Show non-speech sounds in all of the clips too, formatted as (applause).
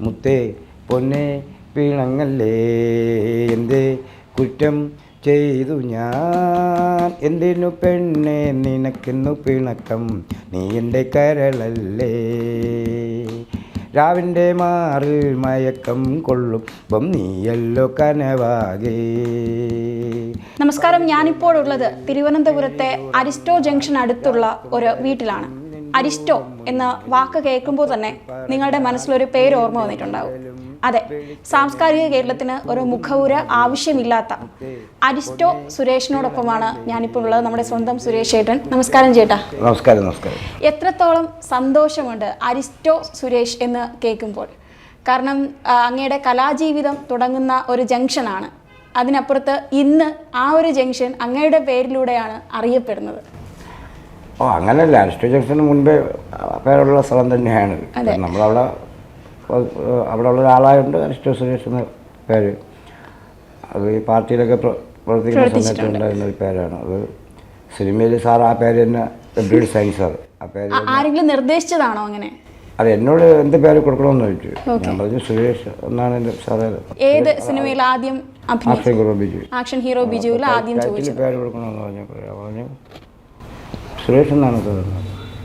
മുത്തേ പൊന്നെ പിണങ്ങല്ലേ? എന്റെ കുറ്റം ചെയ്തു ഞാൻ? എന്തിനു പെണ്ണെ നിനക്കിന്നു പിണക്കം? നീ എന്റെ കരളല്ലേ? രാവിന്റെ മാറിൽ മയക്കം കൊള്ളുമ്പം നീയല്ലോ കനവാകെ. നമസ്കാരം ഞാനിപ്പോഴുള്ളത് തിരുവനന്തപുരത്തെ അരിസ്റ്റോ ജംഗ്ഷൻ അടുത്തുള്ള ഒരു വീട്ടിലാണ്. അരിസ്റ്റോ എന്ന വാക്ക് കേൾക്കുമ്പോൾ തന്നെ നിങ്ങളുടെ മനസ്സിലൊരു പേര് ഓർമ്മ വന്നിട്ടുണ്ടാവും. അതെ സാംസ്കാരിക കേരളത്തിന് ഒരു മുഖവുര ആവശ്യമില്ലാത്ത അരിസ്റ്റോ സുരേഷിനോടൊപ്പമാണ് ഞാനിപ്പോൾ ഉള്ളത് നമ്മുടെ സ്വന്തം സുരേഷ് ചേട്ടൻ. നമസ്കാരം ചേട്ടാ. നമസ്കാരം നമസ്കാരം. എത്രത്തോളം സന്തോഷമുണ്ട് അരിസ്റ്റോ സുരേഷ് എന്ന് കേൾക്കുമ്പോൾ? കാരണം അങ്ങയുടെ കലാജീവിതം തുടങ്ങുന്ന ഒരു ജംഗ്ഷനാണ്. അതിനപ്പുറത്ത് ഇന്ന് ആ ഒരു ജംഗ്ഷൻ അങ്ങയുടെ പേരിലൂടെയാണ് അറിയപ്പെടുന്നത്. ഓ അങ്ങനെയല്ല അനുഷ്ഠ ജംഗ്ഷന് മുൻപേ പേരുള്ള സ്ഥലം തന്നെയാണ്. നമ്മളവിടെ അവിടെ ഉള്ള ഒരാളായതുകൊണ്ട് അനുഷ്ഠ സുരേഷ് എന്ന പേര്. അത് ഈ പാർട്ടിയിലൊക്കെ പ്ര- പ്രവർത്തിക്കുന്ന സമയത്ത് ഉണ്ടായിരുന്ന ഒരു പേരാണ്. അത് സിനിമയിൽ സാർ ആ പേര് തന്നെ എബ്രിഡ് സയൻസ് സാർ ആ പേര് ആരെങ്കിലും നിർദ്ദേശിച്ചതാണോ അങ്ങനെ? അത് എന്നോട് എന്ത് പേര് കൊടുക്കണമെന്ന് ചോദിച്ചു. ഞാൻ പറഞ്ഞു സുരേഷ് എന്നാണ് എന്റെ സാറേ. ഏത് സിനിമയിൽ ആദ്യം action hero Biju. Action hero ബിജുവിൽ ആദ്യം ചോദിച്ചു പേര് കൊടുക്കണമെന്ന് പറഞ്ഞു. പറഞ്ഞു സുരേഷ് എന്നാണ് തോന്നുന്നത്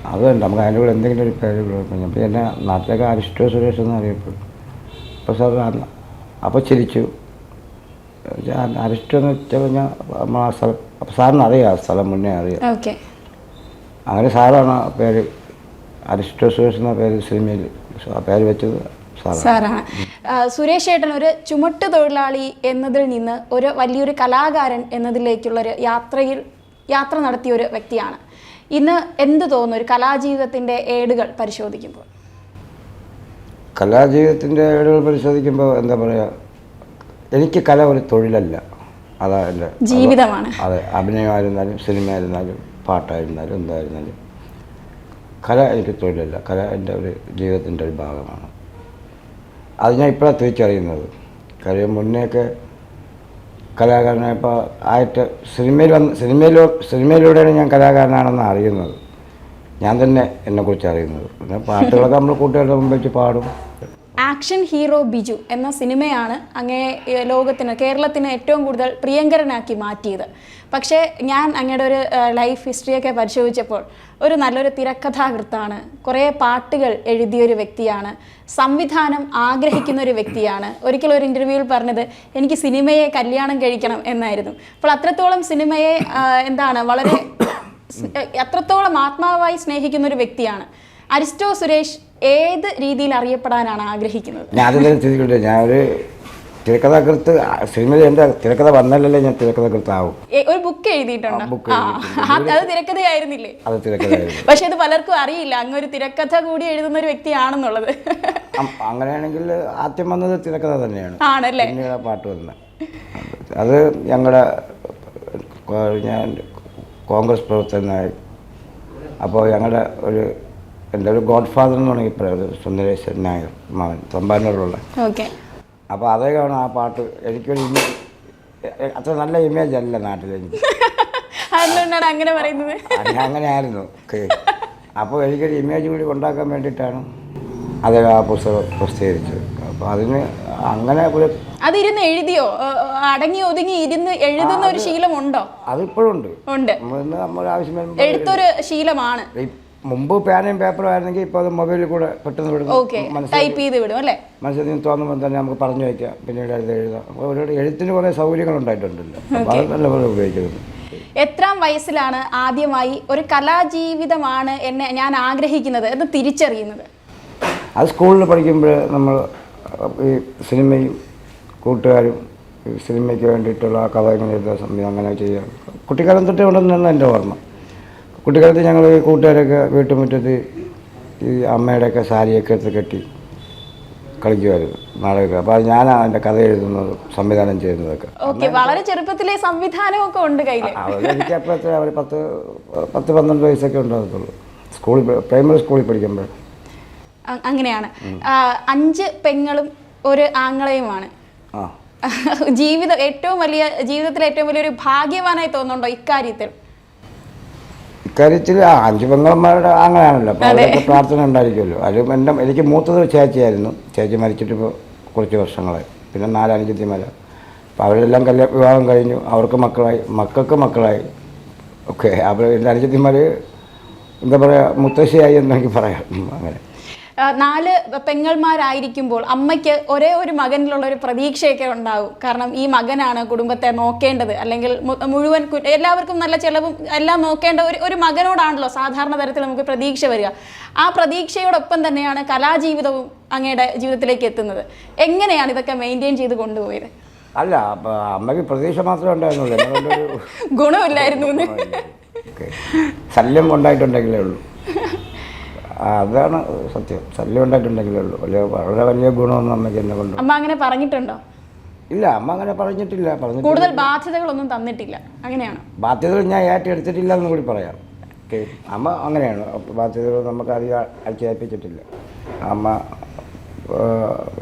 അത് വേണ്ട നമുക്ക് അതിന്റെ കൂടെ എന്തെങ്കിലും ഒരു പേര് കൊടുക്കണം അപ്പോൾ എന്റെ നാട്ടിലേക്ക് അരിസ്റ്റോ സുരേഷ് എന്ന് അറിയപ്പെടും. അപ്പോൾ സാർ അപ്പോൾ ചിരിച്ചു. അരിസ്റ്റോ എന്ന് വെച്ചാൽ കഴിഞ്ഞാൽ നമ്മൾ ആ സ്ഥലം അപ്പോൾ സാറിന് അറിയാം ആ സ്ഥലം മുന്നേ അറിയാം. ഓക്കെ. അങ്ങനെ സാറാണ് ആ പേര് അരിസ്റ്റോ സുരേഷ് എന്ന പേര് സിനിമയിൽ ആ പേര് വെച്ചത് സാറാണ്. സുരേഷ് ഏട്ടൻ ഒരു ചുമട്ട് തൊഴിലാളി എന്നതിൽ നിന്ന് ഒരു വലിയൊരു കലാകാരൻ എന്നതിലേക്കുള്ള ഒരു യാത്രയിൽ യാത്ര നടത്തിയ ഒരു വ്യക്തിയാണ്. ഇന്ന് എന്ത് തോന്നുന്നു ഒരു കലാജീവിതത്തിന്റെ ഏടുകൾ പരിശോധിക്കുമ്പോൾ? കലാജീവിതത്തിന്റെ ഏടുകൾ പരിശോധിക്കുമ്പോൾ എന്താ പറയുക എനിക്ക് കല ഒരു തൊഴിലല്ല. അതാ എന്റെ ജീവിതമാണ്. അതെ അഭിനയമായിരുന്നാലും സിനിമയായിരുന്നാലും പാട്ടായിരുന്നാലും എന്തായിരുന്നാലും കല എനിക്ക് തൊഴിലല്ല. കല എന്റെ ഒരു ജീവിതത്തിന്റെ ഒരു ഭാഗമാണ്. അത് ഞാൻ ഇപ്പോഴാണ് തിരിച്ചറിയുന്നത്. കാര്യം മുന്നേയൊക്കെ കലാകാരനായപ്പോൾ ആയിട്ട് സിനിമയിൽ വന്ന് സിനിമയിലോ സിനിമയിലൂടെയാണ് ഞാൻ കലാകാരനാണെന്ന് അറിയുന്നത്. ഞാൻ തന്നെ എന്നെക്കുറിച്ച് അറിയുന്നത്. പിന്നെ പാട്ടുകളൊക്കെ നമ്മൾ കൂട്ടുകാരുടെ മുമ്പ് വെച്ച് പാടും. ആക്ഷൻ ഹീറോ ബിജു എന്ന സിനിമയാണ് അങ്ങേ ലോകത്തിന് കേരളത്തിന് ഏറ്റവും കൂടുതൽ പ്രിയങ്കരനാക്കി മാറ്റിയത്. പക്ഷേ ഞാൻ അങ്ങയുടെ ഒരു ലൈഫ് ഹിസ്റ്ററിയൊക്കെ പരിശോധിച്ചപ്പോൾ ഒരു നല്ലൊരു തിരക്കഥാകൃത്താണ്. കുറേ പാട്ടുകൾ എഴുതിയൊരു വ്യക്തിയാണ്. സംവിധാനം ആഗ്രഹിക്കുന്ന ഒരു വ്യക്തിയാണ്. ഒരിക്കലും ഒരു ഇന്റർവ്യൂവിൽ പറഞ്ഞത് എനിക്ക് സിനിമയെ കല്യാണം കഴിക്കണം എന്നായിരുന്നു. അപ്പോൾ അത്രത്തോളം സിനിമയെ എന്താണ് വളരെ അത്രത്തോളം ആത്മാവായി സ്നേഹിക്കുന്ന ഒരു വ്യക്തിയാണ്. അരിസ്റ്റോ സുരേഷ് ഏത് രീതിയിൽ അറിയപ്പെടാനാണ് ആഗ്രഹിക്കുന്നത്? ഞാൻ അതിനെ ഞാൻ ഒരു തിരക്കഥാകൃത്ത് സിനിമയിൽ എന്റെ തിരക്കഥ വന്നല്ലേ ഞാൻ തിരക്കഥാകൃത്താവും. ഏ, ഒരു ബുക്ക് എഴുതിയിട്ടുണ്ട്? ആ, അത് തിരക്കഥയായിരുന്നില്ലേ? അത് തിരക്കഥയായിരുന്നു. (laughs) പക്ഷെ അത് പലർക്കും അറിയില്ല അങ്ങ് ഒരു തിരക്കഥ കൂടി എഴുതുന്ന ഒരു വ്യക്തിയാണെന്നുള്ളത്. അം- അങ്ങനെയാണെങ്കിൽ ആദ്യം വന്നത് തിരക്കഥ തന്നെയാണ്. ആണല്ലേ? പിന്നീട് ആ പാട്ട് വന്നത്. അത് ഞങ്ങളുടെ ഞാൻ കോൺഗ്രസ് പ്രവർത്തകനായി അപ്പോൾ ഞങ്ങളുടെ ഒരു ഒരു ഗോഡ് ഫാദർ എന്ന് വേണമെങ്കിൽ പറയാം സുന്ദരേശ്വരൻ നായർ മകൻ തമ്പാനൂരുള്ള. ഓക്കെ. അപ്പോൾ അതേ കാരണം ആ പാട്ട്. എനിക്കൊരു ഇമേജ് അത്ര നല്ല ഇമേജ് അല്ല നാട്ടിൽ എനിക്ക്. (laughs) അങ്ങനെ പറയുന്നത്? അങ്ങനെ ആയിരുന്നു ഓക്കെ. അപ്പോൾ എനിക്കൊരു ഇമേജ് കൂടി ഉണ്ടാക്കാൻ വേണ്ടിയിട്ടാണ് അത് ആ പുസ്തകം പ്രസിദ്ധീകരിച്ചത്. അപ്പോൾ അതിന് അങ്ങനെ ഒരു അതിരുന്ന് എഴുതിയോ? അടങ്ങി ഒതുങ്ങി ഇരുന്ന് എഴുതുന്ന ഒരു ശീലമുണ്ടോ? അതിപ്പോഴും ഉണ്ട്. ഉണ്ട് നമ്മൾ ആവശ്യം എഴുത്തൊരു ശീലമാണ്. മുമ്പ് പേനയും പേപ്പറും ആയിരുന്നെങ്കിൽ ഇപ്പോൾ അത് മൊബൈലിൽ കൂടെ പെട്ടെന്ന് വിടും ടൈപ്പ് ചെയ്ത് വിടും അല്ലേ? മനസ്സിൽ തോന്നുമ്പോൾ തന്നെ നമുക്ക് പറഞ്ഞു വയ്ക്കാം. പിന്നീട് എഴുതി. എഴുതാം ഒരു എഴുത്തിന് കുറേ സൗകര്യങ്ങൾ ഉണ്ടായിട്ടുണ്ടല്ലോ. നല്ല അത് നല്ലപോലെ ഉപയോഗിക്കുന്നത് എത്രാം വയസ്സിലാണ് ആദ്യമായി ഒരു കലാജീവിതമാണ് എന്നെ ഞാൻ ആഗ്രഹിക്കുന്നത് എന്ന് തിരിച്ചറിയുന്നത്? അത് സ്കൂളിൽ പഠിക്കുമ്പോൾ നമ്മൾ ഈ സിനിമയും കൂട്ടുകാരും സിനിമയ്ക്ക് വേണ്ടിയിട്ടുള്ള കഥ ഇങ്ങനെ എഴുതുക സംവിധാനം അങ്ങനെ ചെയ്യുക. കുട്ടിക്കാലം തൊട്ടേ ഉണ്ടെന്നാണ് എന്റെ ഓർമ്മ. കുട്ടിക്കാലത്ത് ഞങ്ങൾ കൂട്ടുകാരൊക്കെ വീട്ടുമുറ്റത്ത് ഈ അമ്മയുടെയൊക്കെ സാരിയൊക്കെ എടുത്ത് കെട്ടി കളിക്കുമായിരുന്നു നാടകമൊക്കെ. അപ്പോൾ അത് ഞാനാണ് അതിന്റെ കഥ എഴുതുന്നത് സംവിധാനം ചെയ്യുന്നതൊക്കെ. വളരെ ചെറുപ്പത്തിലെ സംവിധാനമൊക്കെ ഉണ്ട് എനിക്ക് അപ്പോഴത്തെ അവർ പത്ത് പത്ത് പന്ത്രണ്ട് വയസ്സൊക്കെ ഉണ്ടാകത്തുള്ളൂ. സ്കൂളിൽ പ്രൈമറി സ്കൂളിൽ പഠിക്കുമ്പോൾ. അങ്ങനെയാണ്. അഞ്ച് പെങ്ങളും ഒരു ആങ്ങളെയുമാണ്. (laughs) ജീവിതം ഏറ്റവും വലിയ ജീവിതത്തിലെ ഏറ്റവും വലിയൊരു ഭാഗ്യവാനായി തോന്നുന്നുണ്ടോ ഇക്കാര്യത്തിൽ? ഇക്കാര്യത്തിൽ ആ അഞ്ച് പെങ്ങളന്മാരുടെ അങ്ങനെയാണല്ലോ അപ്പോൾ അവരൊക്കെ പ്രാർത്ഥന ഉണ്ടായിരിക്കുമല്ലോ. അത് എന്റെ എനിക്ക് മൂത്തത് ചേച്ചിയായിരുന്നു. ചേച്ചി മരിച്ചിട്ട് ഇപ്പോൾ കുറച്ച് വർഷങ്ങളായി. പിന്നെ നാലഞ്ചത്തിമാര അപ്പോൾ അവരെല്ലാം കല്യാണ വിവാഹം കഴിഞ്ഞു. അവർക്ക് മക്കളായി. മക്കൾക്ക് മക്കളായി. ഓക്കെ അവർ എന്റെ അനുജത്തിമാർ എന്താ പറയുക മുത്തശ്ശിയായി എന്ന് എനിക്ക് പറയാം. അങ്ങനെ. നാല് പെങ്ങൾമാരായിരിക്കുമ്പോൾ അമ്മയ്ക്ക് ഒരേ ഒരു മകനിലുള്ള ഒരു പ്രതീക്ഷയൊക്കെ ഉണ്ടാവും കാരണം ഈ മകനാണ് കുടുംബത്തെ നോക്കേണ്ടത്. അല്ലെങ്കിൽ മുഴുവൻ എല്ലാവർക്കും നല്ല ചെലവും എല്ലാം നോക്കേണ്ട ഒരു ഒരു മകനോടാണല്ലോ സാധാരണ തരത്തിൽ നമുക്ക് പ്രതീക്ഷ വരിക. ആ പ്രതീക്ഷയോടൊപ്പം തന്നെയാണ് കലാജീവിതവും അങ്ങയുടെ ജീവിതത്തിലേക്ക് എത്തുന്നത്. എങ്ങനെയാണ് ഇതൊക്കെ മെയിന്റെയിൻ ചെയ്ത് കൊണ്ടുപോയത്? അല്ല അമ്മയ്ക്ക് പ്രതീക്ഷ മാത്രമേ ഉണ്ടായിരുന്നുള്ളൂ. (laughs) ഗുണമില്ലായിരുന്നു. (laughs) ശല്യം ഉണ്ടായിട്ടുണ്ടെങ്കിലേ ഉള്ളൂ. അതാണ് സത്യം. ശല്യം ഉണ്ടായിട്ടുണ്ടെങ്കിലേ ഉള്ളൂ. വലിയ വളരെ വലിയ ഗുണമൊന്നും അമ്മയ്ക്ക് എന്നെ കൊണ്ട്. അമ്മ അങ്ങനെ പറഞ്ഞിട്ടുണ്ടോ? ഇല്ല അമ്മ അങ്ങനെ പറഞ്ഞിട്ടില്ല. പറഞ്ഞിട്ടില്ല. കൂടുതൽ ബാധ്യതകളൊന്നും തന്നിട്ടില്ല. അങ്ങനെയാണ്? ബാധ്യതകൾ ഞാൻ ഏറ്റെടുത്തിട്ടില്ല എന്ന് കൂടി പറയാം. ഓക്കെ. അമ്മ അങ്ങനെയാണ്. ബാധ്യതകൾ നമുക്ക് അധികം അടിച്ചേൽപ്പിച്ചിട്ടില്ല. അമ്മ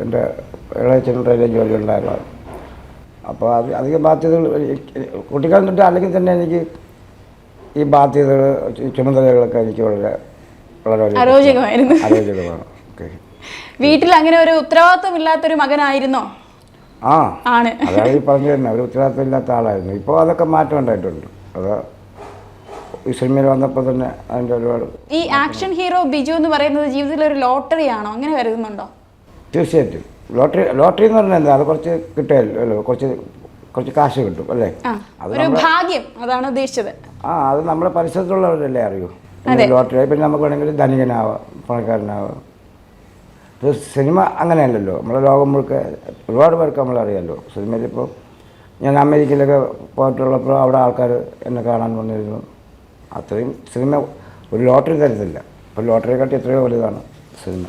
എന്റെ ഇളയച്ചനും റെയിൽവേ ജോലി ഉണ്ടായിരുന്നു അപ്പോൾ അത് അധികം ബാധ്യതകൾ കുട്ടിക്കാലം തൊട്ട് അല്ലെങ്കിൽ തന്നെ എനിക്ക് ഈ ബാധ്യതകൾ ചുമതലകളൊക്കെ എനിക്ക് വളരെ വളരെ അരോചകമായിരുന്നു അരോചകമാണ് വീട്ടിൽ അങ്ങനെ ഒരു ഉത്തരവാദിത്വമില്ലാത്തൊരു മകനായിരുന്നോ? ആ ആണ്. അതാണ് ഈ പറഞ്ഞു തന്നെ. ഒരു ഉത്തരവാദിത്തം ഇല്ലാത്ത ആളായിരുന്നു. ഇപ്പോൾ അതൊക്കെ മാറ്റം ഉണ്ടായിട്ടുണ്ട്. അത് ഈ സിനിമയിൽ വന്നപ്പോൾ തന്നെ അതിന്റെ ഒരുപാട് ഈ ആക്ഷൻ ഹീറോ ബിജു എന്ന് പറയുന്നത് ജീവിതത്തിൽ ഒരു ലോട്ടറി ആണോ അങ്ങനെ കരുതുന്നുണ്ടോ? തീർച്ചയായിട്ടും. ലോട്ടറി ലോട്ടറി എന്ന് പറഞ്ഞാൽ എന്താ? അത് കുറച്ച് കിട്ടുമല്ലോ കുറച്ച് കുറച്ച് കാശ് കിട്ടും അല്ലേ? അത് ഭാഗ്യം. അതാണ് ഉദ്ദേശിച്ചത്. ആ അത് നമ്മുടെ പരിസരത്തുള്ളവരല്ലേ അറിയൂ. ലോട്ടറി പിന്നെ നമുക്ക് വേണമെങ്കിൽ ധനികനാവാം പണക്കാരനാവാം. ഇത് സിനിമ അങ്ങനെയല്ലല്ലോ. നമ്മളെ ലോകം മുഴുക്ക ഒരുപാട് പേർക്ക് നമ്മളറിയാമല്ലോ സിനിമയിൽ സിനിമയിലിപ്പോൾ ഞാൻ അമേരിക്കയിലൊക്കെ പോയിട്ടുള്ളപ്പോൾ അവിടെ ആൾക്കാർ എന്നെ കാണാൻ വന്നിരുന്നു. അത്രയും സിനിമ ഒരു ലോട്ടറി തരത്തില്ല. ഇപ്പോൾ ലോട്ടറിയെക്കാട്ടി എത്രയോ വലുതാണ് സിനിമ.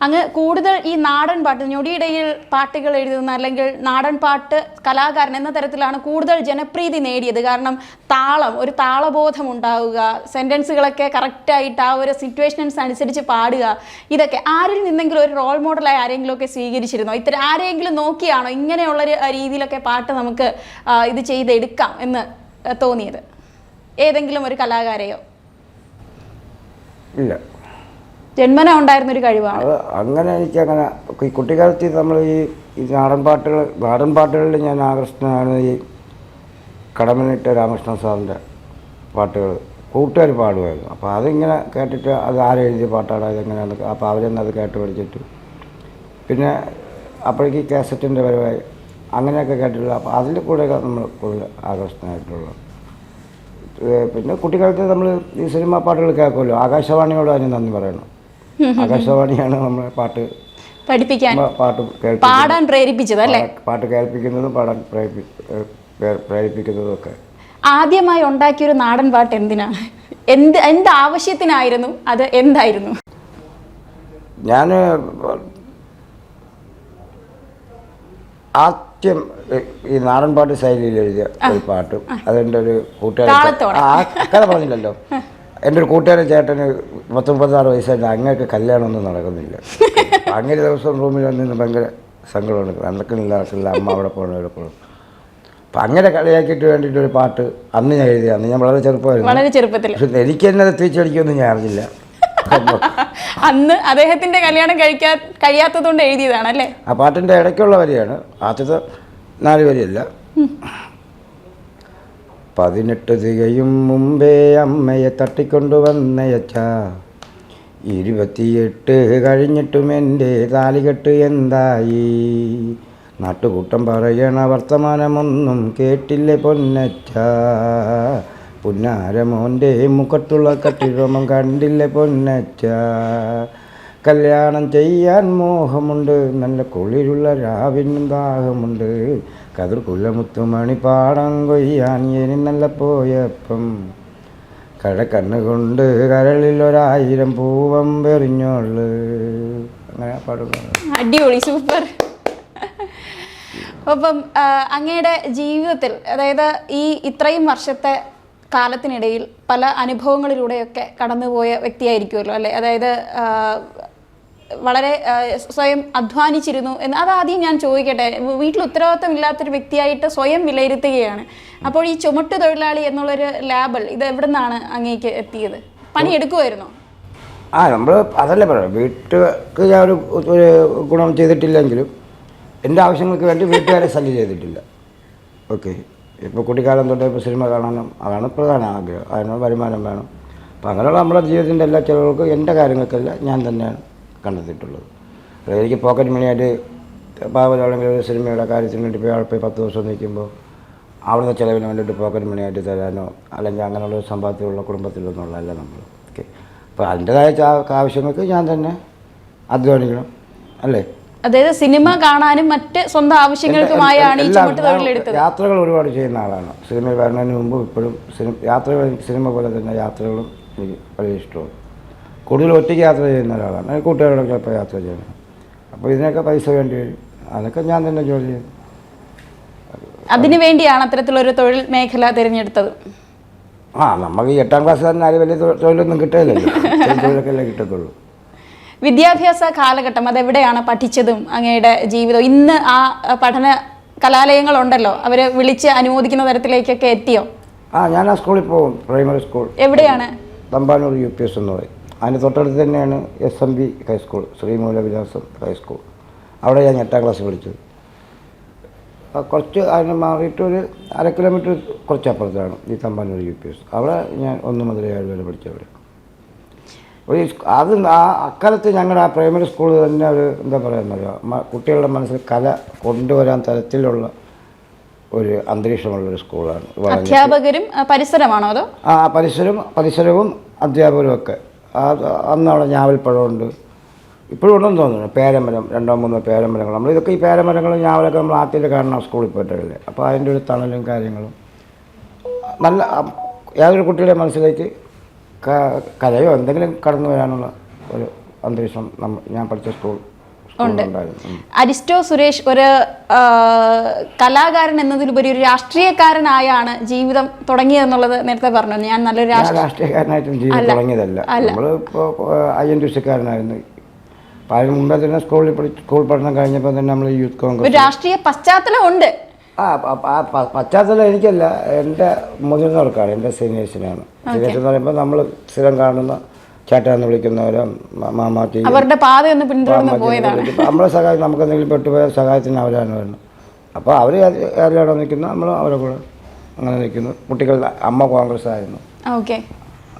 അങ്ങ് കൂടുതൽ ഈ നാടൻ പാട്ട് ഞൊടിയിടയിൽ പാട്ടുകൾ എഴുതുന്ന അല്ലെങ്കിൽ നാടൻ പാട്ട് കലാകാരൻ എന്ന തരത്തിലാണ് കൂടുതൽ ജനപ്രീതി നേടിയത്. കാരണം താളം ഒരു താളബോധം ഉണ്ടാവുക സെന്റൻസുകളൊക്കെ കറക്റ്റായിട്ട് ആ ഒരു സിറ്റുവേഷൻസ് അനുസരിച്ച് പാടുക ഇതൊക്കെ ആരിൽ നിന്നെങ്കിലും ഒരു റോൾ മോഡലായി ആരെങ്കിലും ഒക്കെ സ്വീകരിച്ചിരുന്നോ? ഇത്തരം ആരെങ്കിലും നോക്കിയാണോ ഇങ്ങനെയുള്ളൊരു ആ, രീതിയിലൊക്കെ പാട്ട് നമുക്ക് ഇത് ചെയ്തെടുക്കാം എന്ന് തോന്നിയത്? ഏതെങ്കിലും ഒരു കലാകാരെയോ? ഇല്ല. ജന്മന ഉണ്ടായിരുന്ന ഒരു കഴിവാണ്. അങ്ങനെ എനിക്ക് അങ്ങനെ ഈ കുട്ടിക്കാലത്ത് നമ്മൾ ഈ ഈ നാടൻ പാട്ടുകൾ നാടൻ പാട്ടുകളിൽ ഞാൻ ആകർഷണമാണ് ഈ കടമനിട്ട രാമകൃഷ്ണൻ സാറിന്റെ പാട്ടുകൾ. കൂട്ടുകാർ പാടുമായിരുന്നു. അപ്പോൾ അതിങ്ങനെ കേട്ടിട്ട് അത് ആരെഴുതിയ പാട്ടാണ് അതെങ്ങനെയാണ്? അപ്പോൾ അവരെന്നെ അത് കേട്ട് പഠിച്ചിട്ട്. പിന്നെ അപ്പോഴേക്ക് കാസറ്റിന്റെ വരവായി. അങ്ങനെയൊക്കെ കേട്ടിട്ടുള്ള അപ്പോൾ അതിന്റെ കൂടെയൊക്കെ നമ്മൾ കൂടുതൽ ആകർഷണമായിട്ടുള്ളത് പിന്നെ കുട്ടിക്കാലത്ത് നമ്മൾ ഈ സിനിമാ പാട്ടുകൾ കേൾക്കുമല്ലോ. ആകാശവാണിയോട് അതിന് നന്ദി പറയണം. ആകാശവാണിയാണ് നമ്മളെ പാട്ട് പഠിപ്പിക്കാൻ പാട്ട് കേൾപ്പിക്കുന്നത്. പാടാൻ പ്രേരിപ്പിച്ചത് അല്ലേ? പാട്ട് കേൾപ്പിക്കുന്നതും പാടാൻ പ്രേരിപ്പിക്കുന്നതും ഒക്കെ. ആദ്യമായി ഉണ്ടാക്കിയൊരു നാടൻ പാട്ട് എന്തിനാണ് എന്ത് എന്ത് ആവശ്യത്തിനായിരുന്നു അത് എന്തായിരുന്നു? ഞാൻ ആദ്യം ഈ- നാടൻപാട്ട് നാടൻ പാട്ട് ശൈലിയിൽ എഴുതിയ ഒരു പാട്ട്. അതെന്റെ ഒരു കൂട്ടുകാരൻ ആ കഥ പറഞ്ഞില്ലല്ലോ. എന്റെ ഒരു കൂട്ടുകാരൻ ചേട്ടന് പത്തൊമ്പത്താറ് വയസ്സായിട്ട് അങ്ങക്ക് കല്യാണമൊന്നും നടക്കുന്നില്ല. (laughs) അങ്ങനെ ദിവസം റൂമിൽ വന്നിരുന്ന് ഭയങ്കര സങ്കടമാണ് നടക്കുന്നില്ല നടക്കില്ല അമ്മ അവിടെ പോകണം ഇവിടെ പോകണം. അപ്പം അങ്ങനെ കളിയാക്കിയിട്ട് വേണ്ടിയിട്ട് ഒരു പാട്ട് അന്ന് ഞാൻ എഴുതിയ അന്ന് ഞാൻ വളരെ ചെറുപ്പമായിരുന്നു. വളരെ ചെറുപ്പത്തിൽ പക്ഷെ എനിക്ക് തന്നെ അത് തിരിച്ചടിക്കുമെന്ന് ഞാൻ അറിഞ്ഞില്ല. (laughs) അന്ന് അദ്ദേഹത്തിന്റെ കല്യാണം കഴിക്കാ കഴിയാത്തതുകൊണ്ട് എഴുതിയതാണ് അല്ലേ ആ പാട്ടിന്റെ ഇടയ്ക്കുള്ള വരിയാണ് ആദ്യത്തെ നാല് വരിയല്ല. പതിനെട്ട് തികയും മുമ്പേ അമ്മയെ തട്ടിക്കൊണ്ടുവന്നയച്ച ഇരുപത്തിയെട്ട് കഴിഞ്ഞിട്ടും എന്റെ താലികെട്ട് എന്തായി? നാട്ടുകൂട്ടം പറയണ വർത്തമാനമൊന്നും കേട്ടില്ലേ പൊന്നച്ച? പുന്നാരമോന്റെ മുഖത്തുള്ള കട്ടിരോമം കണ്ടില്ലേ പൊന്നച്ച? കല്യാണം ചെയ്യാൻ മോഹമുണ്ട് നല്ല കുളിരുള്ള രാവിനും ദാഹമുണ്ട്. കതിർക്കുലമുത്തുമണി പാടം കൊയ്യാൻ നല്ല പോയപ്പം. കഴക്കണ്ണുകൊണ്ട് കരളിൽ ഒരായിരം പൂവം പെറിഞ്ഞോൾ. അങ്ങനെ അടിപൊളി സൂപ്പർ. അപ്പം അങ്ങയുടെ ജീവിതത്തിൽ അതായത് ഈ ഇത്രയും വർഷത്തെ കാലത്തിനിടയിൽ പല അനുഭവങ്ങളിലൂടെയൊക്കെ കടന്നുപോയ വ്യക്തിയായിരിക്കുമല്ലോ അല്ലേ? അതായത് വളരെ സ്വയം അധ്വാനിച്ചിരുന്നു എന്ന് അതാദ്യം ഞാൻ ചോദിക്കട്ടെ. വീട്ടിൽ ഉത്തരവാദിത്തം ഇല്ലാത്തൊരു വ്യക്തിയായിട്ട് സ്വയം വിലയിരുത്തുകയാണ്. അപ്പോൾ ഈ ചുമട്ട് തൊഴിലാളി എന്നുള്ളൊരു ലാബൽ ഇത് എവിടെ നിന്നാണ് അങ്ങേക്ക് എത്തിയത്? പണി എടുക്കുമായിരുന്നോ ആ നമ്മൾ അതല്ല പറയാം വീട്ടുകാർക്ക് ഞാൻ ഒരു ഗുണം ചെയ്തിട്ടില്ലെങ്കിലും എന്റെ ആവശ്യങ്ങൾക്ക് വേണ്ടി വീട്ടുകാരെ ശല്യം ചെയ്തിട്ടില്ല. ഓക്കെ. ഇപ്പോൾ കുട്ടിക്കാലം തൊട്ട് ഇപ്പോൾ സിനിമ കാണാനും അതാണ് പ്രധാന ആഗ്രഹം. അതിനുള്ള വരുമാനം വേണം. അപ്പം അങ്ങനെയുള്ള നമ്മുടെ ജീവിതത്തിന്റെ എല്ലാ ചിലവുകൾക്കും എന്റെ കാര്യങ്ങൾക്കെല്ലാം ഞാൻ തന്നെയാണ്. കണ്ടെത്തിയിട്ടുള്ളത്. അതായത് എനിക്ക് പോക്കറ്റ് മണിയായിട്ട് പാവലാണെങ്കിൽ ഒരു സിനിമയുടെ കാര്യത്തിന് വേണ്ടി ആൾ പോയി പത്ത് ദിവസം നിൽക്കുമ്പോൾ അവിടുത്തെ ചിലവിന് വേണ്ടിയിട്ട് പോക്കറ്റ് മണിയായിട്ട് തരാനോ അല്ലെങ്കിൽ അങ്ങനെയുള്ള ഒരു സമ്പാദ്യമുള്ള കുടുംബത്തിലൊന്നുള്ളതല്ല നമ്മൾ ഓക്കെ. അപ്പോൾ അതിന്റെതായ ആവശ്യങ്ങൾക്ക് ഞാൻ തന്നെ അധ്വാനിക്കണം. അല്ലേ? അതായത് സിനിമ കാണാനും മറ്റ് സ്വന്തം ആവശ്യങ്ങൾക്കുമായാണ് ഈ യാത്രകൾ ഒരുപാട് ചെയ്യുന്ന ആളാണ്. സിനിമയിൽ വരുന്നതിന് മുമ്പ് ഇപ്പോഴും സിനിമ യാത്രകൾ സിനിമ പോലെ തന്നെ യാത്രകളും എനിക്ക് വളരെ ഇഷ്ടമാണ്. കൂടുതൽ ഒറ്റയ്ക്ക് യാത്ര ചെയ്യുന്ന ഒരാളാണ്. കൂട്ടുകാരോടൊക്കെ ഇപ്പോൾ യാത്ര ചെയ്യുന്നത്. അപ്പോൾ ഇതിനൊക്കെ പൈസ വേണ്ടി വരും. അതൊക്കെ ഞാൻ തന്നെ ജോലി ചെയ്യും. അതിനു വേണ്ടിയാണ് അത്തരത്തിലൊരു തൊഴിൽ മേഖല തിരഞ്ഞെടുത്തത്. ആ നമുക്ക് ഈ എട്ടാം ക്ലാസ് തന്നെ ആരും വലിയ തൊഴിലൊന്നും കിട്ടില്ലല്ലോ ചെറിയ തൊഴിലൊക്കെ അല്ലേ കിട്ടത്തുള്ളൂ. വിദ്യാഭ്യാസ കാലഘട്ടം അതെവിടെയാണ് പഠിച്ചതും അങ്ങയുടെ ജീവിതം? ഇന്ന് ആ പഠന കലാലയങ്ങളുണ്ടല്ലോ. അവരെ വിളിച്ച് അനുമോദിക്കുന്ന തരത്തിലേക്കൊക്കെ എത്തിയോ? ആ ഞാൻ ആ സ്കൂളിൽ പോകും. Primary school. എവിടെയാണ്? തമ്പാനൂർ യു പി എസ് എന്ന് പറയും. അതിന് തൊട്ടടുത്ത് തന്നെയാണ് S M B high school Sreemoolavilasam high school അവിടെ ഞാൻ എട്ടാം ക്ലാസ് പഠിച്ചത് കുറച്ച് അതിന് മാറിയിട്ട് ഒരു അര കിലോമീറ്റർ കുറച്ച് അപ്പുറത്താണ് ഈ തമ്പാനൂർ യു പി എസ് അവിടെ ഞാൻ ഒന്ന് മുതൽ ഏഴ് വരെ പഠിച്ചവിടെ ഒരു അത് ആ അക്കാലത്ത് ഞങ്ങളുടെ ആ പ്രൈമറി സ്കൂൾ തന്നെ ഒരു എന്താ പറയുക കുട്ടികളുടെ മനസ്സിൽ കല കൊണ്ടുവരാൻ തരത്തിലുള്ള ഒരു അന്തരീക്ഷമുള്ള ഒരു സ്കൂളാണ് അധ്യാപകരും പരിസരമാണോ അതോ? ആ പരിസരം പരിസരവും അധ്യാപകരും ഒക്കെ. ആ അന്ന് അവിടെ ഞാവൽപ്പഴമുണ്ട്. ഇപ്പോഴും ഉണ്ടെന്ന് തോന്നുന്നു. പേരമരം രണ്ടോ മൂന്നോ പേരമരങ്ങൾ. നമ്മൾ ഇതൊക്കെ ഈ പേരമരങ്ങളും ഞാവലൊക്കെ നമ്മൾ ആദ്യത്തിൽ കാണണം സ്കൂളിൽ പോയിട്ടല്ലേ. അപ്പോൾ അതിന്റെ ഒരു തണലും കാര്യങ്ങളും. നല്ല ഏതൊരു കുട്ടിയുടെ മനസ്സിലേക്ക് കലയോ എന്തെങ്കിലും കടന്നു വരാനുള്ള ഒരു അന്തരീക്ഷം ഞാൻ പഠിച്ച സ്കൂൾ സ്കൂളിലുണ്ടായിരുന്നു ഉം. അരിസ്റ്റോ സുരേഷ് ഒരു കലാകാരൻ എന്നതിലുപരി ഒരു രാഷ്ട്രീയക്കാരനായാണ് ജീവിതം തുടങ്ങിയതെന്നുള്ളത് നേരത്തെ പറഞ്ഞു ഞാൻ നല്ലൊരു രാഷ്ട്രീയക്കാരനായിട്ടും ജീവിതം തുടങ്ങിയതല്ല. ഐ എൻ മുമ്പേ തന്നെ സ്കൂളിൽ സ്കൂൾ പഠനം കഴിഞ്ഞപ്പോൾ തന്നെ നമ്മൾ യൂത്ത് കോൺഗ്രസ് രാഷ്ട്രീയ പശ്ചാത്തലം ഉണ്ട്. ആ പശ്ചാത്തലം എനിക്കല്ല. എന്റെ മുതിർന്നവർക്കാണ് എന്റെ സീനിയേഴ്സിനാണ്. സീനിയേഴ്സ് എന്ന് പറയുമ്പോൾ നമ്മൾ സ്ഥിരം കാണുന്ന ചേട്ടാ എന്ന് വിളിക്കുന്നവരോ മാമാ അവരുടെ പിന്തുടർന്ന് പോയതാണ്. നമ്മളെ സഹായം നമുക്ക് എന്തെങ്കിലും പെട്ടുപോയ സഹായത്തിന് അവരാണ് വരുന്നത്. അപ്പോൾ അവർ ആരെയാണോ നിൽക്കുന്നത്? നമ്മൾ അവരെ കൂടെ അങ്ങനെ നിൽക്കുന്നു. കുട്ടികളുടെ അമ്മ കോൺഗ്രസ് ആയിരുന്നു ഓക്കെ.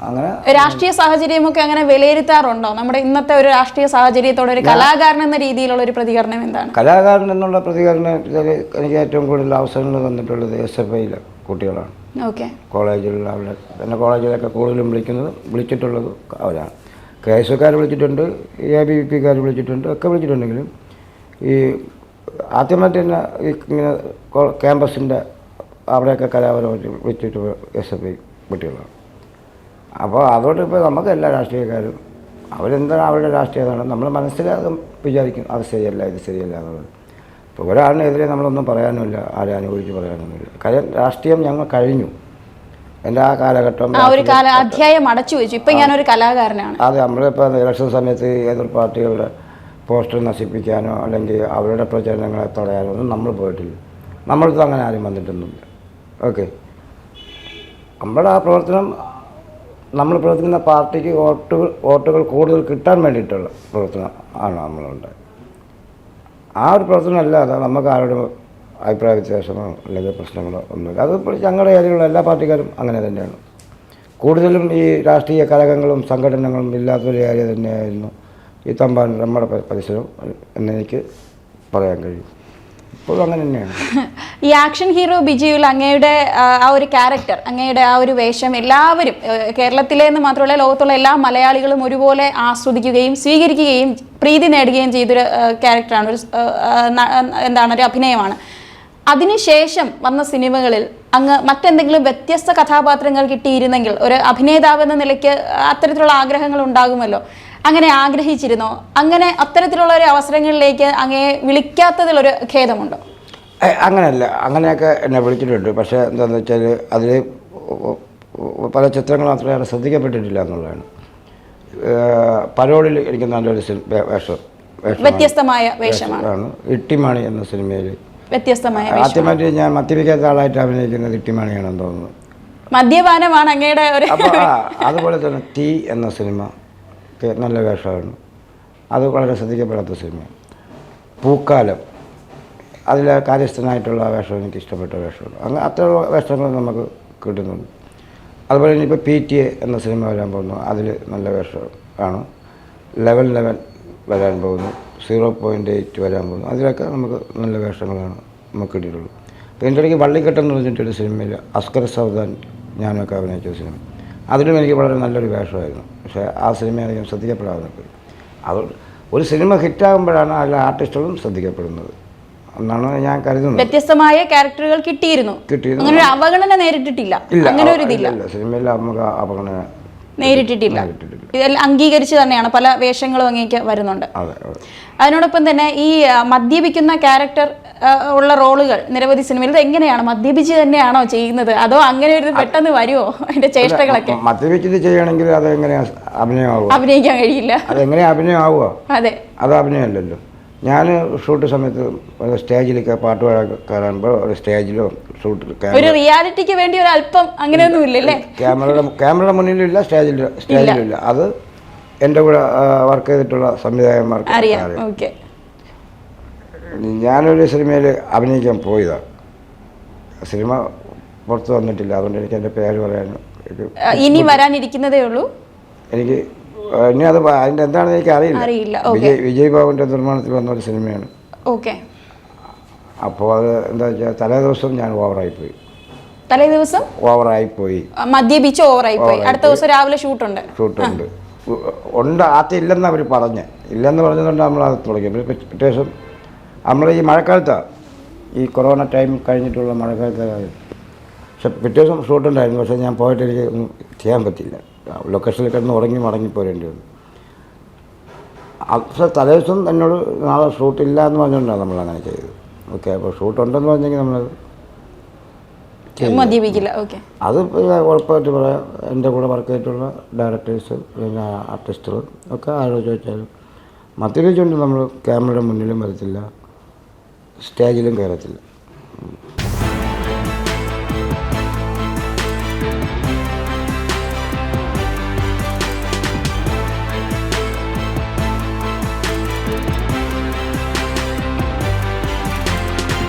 അങ്ങനെ രാഷ്ട്രീയ സാഹചര്യമൊക്കെ അങ്ങനെ വിലയിരുത്താറുണ്ടോ? നമ്മുടെ ഇന്നത്തെ ഒരു രാഷ്ട്രീയ സാഹചര്യത്തോടെ ഒരു കലാകാരൻ എന്ന രീതിയിലുള്ള ഒരു പ്രതികരണം എന്താണ്? കലാകാരൻ എന്നുള്ള പ്രതികരണം എനിക്ക് ഏറ്റവും കൂടുതൽ അവസരങ്ങൾ തന്നിട്ടുള്ളത് എസ് എഫ് ഐയിലെ കുട്ടികളാണ്. ഓക്കെ. കോളേജിലുള്ള അവിടെ എന്നെ കോളേജിലൊക്കെ കൂടുതലും വിളിക്കുന്നത് വിളിച്ചിട്ടുള്ളത് അവരാണ്. കെ എസ് ഒക്കാർ വിളിച്ചിട്ടുണ്ട് എ ബി വി പിക്കാർ വിളിച്ചിട്ടുണ്ട് ഒക്കെ വിളിച്ചിട്ടുണ്ടെങ്കിലും ഈ ആദ്യമായിട്ട് തന്നെ ഇങ്ങനെ ക്യാമ്പസിന്റെ അവിടെയൊക്കെ കലാപരം വിളിച്ചിട്ട് എസ് എഫ് ഐ കുട്ടികളാണ് അപ്പോൾ അതുകൊണ്ട് ഇപ്പോൾ നമുക്ക് എല്ലാ രാഷ്ട്രീയക്കാരും അവരെന്താണ് അവരുടെ രാഷ്ട്രീയതാണ്? നമ്മൾ മനസ്സിലാകും വിചാരിക്കും അത് ശരിയല്ല ഇത് ശരിയല്ല എന്നുള്ളത്. ഇപ്പോൾ ഒരാളിനെതിരെ നമ്മളൊന്നും പറയാനുമില്ല ആരെ അനുകൂലിച്ച് പറയാനൊന്നുമില്ല കാര്യം രാഷ്ട്രീയം ഞങ്ങൾ കഴിഞ്ഞു. എന്റെ ആ കാലഘട്ടം ആ ഒരു കാല അധ്യായം അടച്ചു വെച്ചു. ഇപ്പം ഞാനൊരു കലാകാരനാണ്. അത് നമ്മളിപ്പോൾ ഇലക്ഷൻ സമയത്ത് എതിർ പാർട്ടികളുടെ പോസ്റ്റർ നശിപ്പിക്കാനോ അല്ലെങ്കിൽ അവരുടെ പ്രചരണങ്ങളെ തടയാനോ ഒന്നും നമ്മൾ പോയിട്ടില്ല. നമ്മൾക്ക് അങ്ങനെ ആരും വന്നിട്ടൊന്നുമില്ല. ഓക്കെ. നമ്മുടെ ആ പ്രവർത്തനം നമ്മൾ പ്രവർത്തിക്കുന്ന പാർട്ടിക്ക് വോട്ടുകൾ വോട്ടുകൾ കൂടുതൽ കിട്ടാൻ വേണ്ടിയിട്ടുള്ള പ്രവർത്തനം ആണ് നമ്മളുണ്ടായത്. ആ ഒരു അത് നമുക്ക് ആരോടും അഭിപ്രായ വ്യത്യാസമോ അല്ലെങ്കിൽ പ്രശ്നങ്ങളോ ഒന്നുമില്ല. അത് ഞങ്ങളുടെ ഏരിയയിലുള്ള എല്ലാ പാർട്ടിക്കാരും അങ്ങനെ തന്നെയാണ്. കൂടുതലും ഈ രാഷ്ട്രീയ കലകങ്ങളും സംഘടനകളും ഇല്ലാത്തൊരു ഏരിയ തന്നെയായിരുന്നു ഈ തമ്പാൻ നമ്മുടെ പരിസരം എന്നെനിക്ക് പറയാൻ കഴിയും. അങ്ങനെ തന്നെയാണ്. (laughs) ഈ ആക്ഷൻ ഹീറോ ബിജുവിൽ അങ്ങയുടെ ആ, ഒരു ക്യാരക്ടർ അങ്ങയുടെ ആ ഒരു വേഷം എല്ലാവരും ഏഹ്, കേരളത്തിലെ എന്ന് മാത്രമല്ല ലോകത്തുള്ള എല്ലാ മലയാളികളും ഒരുപോലെ ആസ്വദിക്കുകയും സ്വീകരിക്കുകയും പ്രീതി നേടുകയും ചെയ്തൊരു ക്യാരക്ടറാണ്. ഒരു എന്താണ് ഒരു അഭിനയമാണ്. അതിനുശേഷം വന്ന സിനിമകളിൽ അങ്ങ് മറ്റെന്തെങ്കിലും വ്യത്യസ്ത കഥാപാത്രങ്ങൾ കിട്ടിയിരുന്നെങ്കിൽ ഒരു അഭിനേതാവ് എന്ന നിലയ്ക്ക് അത്തരത്തിലുള്ള ആഗ്രഹങ്ങൾ ഉണ്ടാകുമല്ലോ. അങ്ങനെ ആഗ്രഹിച്ചിരുന്നോ. അങ്ങനെ അത്തരത്തിലുള്ള ഒരു അവസരങ്ങളിലേക്ക് അങ്ങയെ വിളിക്കാത്തതിലൊരു ഖേദമുണ്ടോ? അങ്ങനെയല്ല അങ്ങനെയൊക്കെ എന്നെ വിളിച്ചിട്ടുണ്ട്. പക്ഷേ എന്താണെന്ന് വെച്ചാൽ അതിൽ പല ചിത്രങ്ങളും അത്രയേറെ ശ്രദ്ധിക്കപ്പെട്ടിട്ടില്ല എന്നുള്ളതാണ്. പരോളിൽ എനിക്ക് നല്ലൊരു വേഷം. വ്യത്യസ്തമായ വേഷമാണ്. ഇട്ടിമാണി എന്ന സിനിമയിൽ വ്യത്യസ്തമായ ആദ്യമായിട്ട് ഞാൻ മദ്യപിക്കാത്ത ആളായിട്ട് അഭിനയിക്കുന്നത് ഇട്ടിമാണിയാണെന്ന് തോന്നുന്നു. മദ്യപാനമാണ് അങ്ങയുടെ ഒരു അതുപോലെ തന്നെ തീ എന്ന സിനിമ. നല്ല വേഷമാണ്. അത് വളരെ ശ്രദ്ധിക്കപ്പെടാത്ത സിനിമയാണ് പൂക്കാലം. അതിൽ കാര്യസ്ഥനായിട്ടുള്ള വേഷം എനിക്ക് ഇഷ്ടപ്പെട്ട വേഷമാണ്. അങ്ങനെ അത്ര വേഷങ്ങൾ നമുക്ക് കിട്ടുന്നുണ്ട്. അതുപോലെ തന്നെ ഇപ്പോൾ പി ടി എ എന്ന സിനിമ വരാൻ പോകുന്നു. അതിൽ നല്ല വേഷം ആണ്. ലെവൽ ലെവൽ വരാൻ പോകുന്നു. സീറോ പോയിന്റ് എയ്റ്റ് വരാൻ പോകുന്നു. അതിലൊക്കെ നമുക്ക് നല്ല വേഷങ്ങളാണ് നമുക്ക് കിട്ടിയിട്ടുള്ളൂ അപ്പോൾ എന്റെ ഇടയ്ക്ക് വള്ളിക്കെട്ടെന്ന് പറഞ്ഞിട്ടൊരു സിനിമയിൽ അസ്കർ സൗദാൻ ഞാനൊക്കെ അഭിനയിച്ച സിനിമ. അതിലും എനിക്ക് വളരെ നല്ലൊരു വേഷമായിരുന്നു. പക്ഷേ ആ സിനിമയാണ് ഞാൻ ശ്രദ്ധിക്കപ്പെടാതെ പോയി അത് ഒരു സിനിമ ഹിറ്റാകുമ്പോഴാണ് അതിലെ ആർട്ടിസ്റ്റുകളും ശ്രദ്ധിക്കപ്പെടുന്നത്. എന്നാണ് ഞാൻ കരുതുന്നത്. വ്യത്യസ്തമായ ക്യാരക്ടറുകൾ കിട്ടിയിരുന്നു. കിട്ടിയിരുന്നു. അങ്ങനെ ഒരു അവഗണന നേരിട്ടിട്ടില്ല. ഇല്ല. അങ്ങനെ ഒരു ഇതില്ല. ഇല്ല സിനിമയിൽ നമുക്ക് അപകട നേരിട്ടിട്ടില്ല. ഇതെല്ലാം അംഗീകരിച്ച് തന്നെയാണ് പല വേഷങ്ങളും അങ്ങേക്ക് വരുന്നുണ്ട്. അതെ അതെ അതിനോടൊപ്പം തന്നെ ഈ മദ്യപിക്കുന്ന ക്യാരക്ടർ ഉള്ള റോളുകൾ നിരവധി സിനിമയിൽ ഇത് എങ്ങനെയാണ്? മദ്യപിച്ച് തന്നെയാണോ ചെയ്യുന്നത്? അതോ അങ്ങനെ ഒരു പെട്ടെന്ന് വരുമോ അതിന്റെ ചേഷ്ടകളൊക്കെ? മദ്യപിച്ചിട്ട് ചെയ്യണമെങ്കിൽ അത് എങ്ങനെയാ അഭിനയമാകും അഭിനയിക്കാൻ കഴിയില്ല. അതെങ്ങനെയാ അഭിനയമാവുക? അതെ. അത് അഭിനയമല്ലല്ലോ. ഞാൻ ഷൂട്ട് സമയത്ത് ഒരു സ്റ്റേജിലൊക്കെ പാട്ട് കയറുമ്പോൾ ഒരു സ്റ്റേജിലോ ഷൂട്ട് ഒരു റിയാലിറ്റിക്ക് വേണ്ടി ഒരു അല്പം അങ്ങനെയൊന്നും ഇല്ലല്ലേ ക്യാമറയുടെ ക്യാമറയുടെ മുന്നിലും ഇല്ല മുന്നിലില്ല സ്റ്റേജിലും ഇല്ല. അത് എന്റെ കൂടെ വർക്ക് ചെയ്തിട്ടുള്ള സംവിധായകന്മാർക്ക് അറിയാം. ഞാനൊരു സിനിമയിൽ അഭിനയിക്കാൻ പോയതാണ് സിനിമ പുറത്ത് വന്നിട്ടില്ല. അതുകൊണ്ട് എനിക്ക് എന്റെ പേര് പറയാനും ഇനി വരാനിരിക്കുന്നതേ ഉള്ളൂ? എനിക്ക് ഇനി അത് അതിന്റെ അതിന്റെ എന്താണെന്ന് എനിക്ക് അറിയില്ല. വിജയ് വിജയ് ബാബുവിന്റെ നിർമ്മാണത്തിൽ വന്ന ഒരു സിനിമയാണ്. ഓക്കെ. അപ്പോൾ അത് എന്താ വെച്ചാൽ തലേ ദിവസം ഞാൻ ഓവറായി പോയി തലേ ദിവസം? ഓവറായി പോയി മദ്യപിച്ച് ഓവറായി പോയി അടുത്ത ദിവസം രാവിലെ ഷൂട്ടുണ്ട്. ഷൂട്ടുണ്ട്. ഉണ്ട് ആദ്യം ഇല്ലെന്ന് അവർ പറഞ്ഞ്. ഇല്ലെന്ന് പറഞ്ഞതുകൊണ്ട് നമ്മൾ അത് തുടങ്ങി. പിന്നെ പിറ്റേ പിറ്റേ ദിവസം നമ്മൾ ഈ മഴക്കാലത്താണ് ഈ കൊറോണ ടൈം കഴിഞ്ഞിട്ടുള്ള മഴക്കാലത്താണ് പക്ഷെ പിറ്റേ ദിവസം ഷൂട്ടുണ്ടായിരുന്നു. പക്ഷേ ഞാൻ പോയിട്ട് എനിക്ക് ഒന്നും ചെയ്യാൻ പറ്റില്ല ലൊക്കേഷനിൽ കിടന്ന് ഉറങ്ങി മടങ്ങി പോരേണ്ടി വന്നു. അത് തലേദിവസം തലേ ദിവസം എന്നോട് നാളെ ഷൂട്ടില്ല എന്ന് പറഞ്ഞുകൊണ്ടാണ് നമ്മൾ അങ്ങനെ ചെയ്തത്. ഓക്കെ അപ്പോൾ ഷൂട്ട് ഷൂട്ടുണ്ടെന്ന് പറഞ്ഞെങ്കിൽ നമ്മൾ മദ്യപിക്കില്ല ഓക്കെ അത് ഉറപ്പായിട്ട് പറയാം. എന്റെ കൂടെ വർക്ക് ചെയ്തിട്ടുള്ള ഡയറക്ടേഴ്സ് പിന്നെ ആർട്ടിസ്റ്റുകൾ ഒക്കെ ആരോട് ചോദിച്ചാലും മദ്യപിച്ചുകൊണ്ട് നമ്മൾ ക്യാമറയുടെ മുന്നിലും വരത്തില്ല സ്റ്റേജിലും കയറത്തില്ല.